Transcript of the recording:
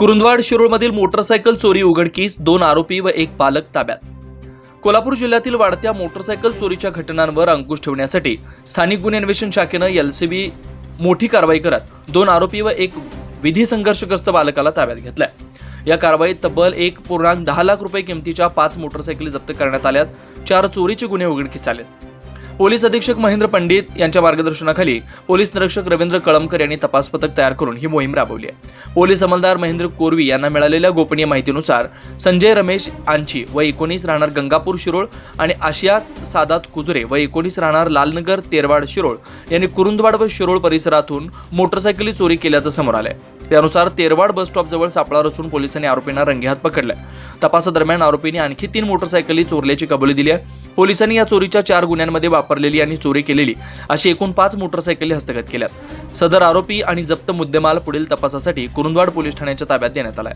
Kurundwad शिरूळमधील motorcycle चोरी उघडकीस दोन आरोपी व एक पालक ताब्यात. कोल्हापूर जिल्ह्यातील वाढत्या मोटरसायकल चोरीच्या घटनांवर अंकुश ठेवण्यासाठी स्थानिक गुन्हे अन्वेषण शाखेनं एलसीबी मोठी कारवाई करत दोन आरोपी व एक विधी संघर्षग्रस्त बालकाला ताब्यात घेतलाय. या कारवाईत तब्बल एक पूर्णांक दहा लाख रुपये किमतीच्या पाच मोटरसायकली जप्त करण्यात आल्यात. चार चोरीचे गुन्हे उघडकीस आलेत. पोलीस अधीक्षक महेंद्र पंडित यांच्या मार्गदर्शनाखाली पोलीस निरीक्षक रवींद्र कळमकर यांनी तपास पथक तयार करून ही मोहीम राबवली आहे. पोलीस अंमलदार महेंद्र कोरवी यांना मिळालेल्या गोपनीय माहितीनुसार संजय रमेश आंची व एकोणीस राहणार गंगापूर शिरोळ आणि आशिया सादात कुजरे व एकोणीस राहणार लालनगर तेरवाड शिरोळ यांनी कुरुंदवाड व शिरोळ परिसरातून मोटरसायकली चोरी केल्याचं समोर आलंय. त्यानुसार तेरवाड बस स्टॉपजवळ सापळा रचून पोलिसांनी आरोपींना रंगेहात पकडलाय. तपासादरम्यान आरोपीने आणखी तीन मोटरसायकली चोरल्याची कबुली दिली आहे. पोलिसांनी या चोरीच्या चार गुन्ह्यांमध्ये वापरलेली आणि चोरी केलेली अशी एकूण पाच मोटरसायकली हस्तगत केल्यात. सदर आरोपी आणि जप्त मुद्देमाल पुढील तपासासाठी कुरुंदवाड पोलीस ठाण्याच्या ताब्यात देण्यात आलाय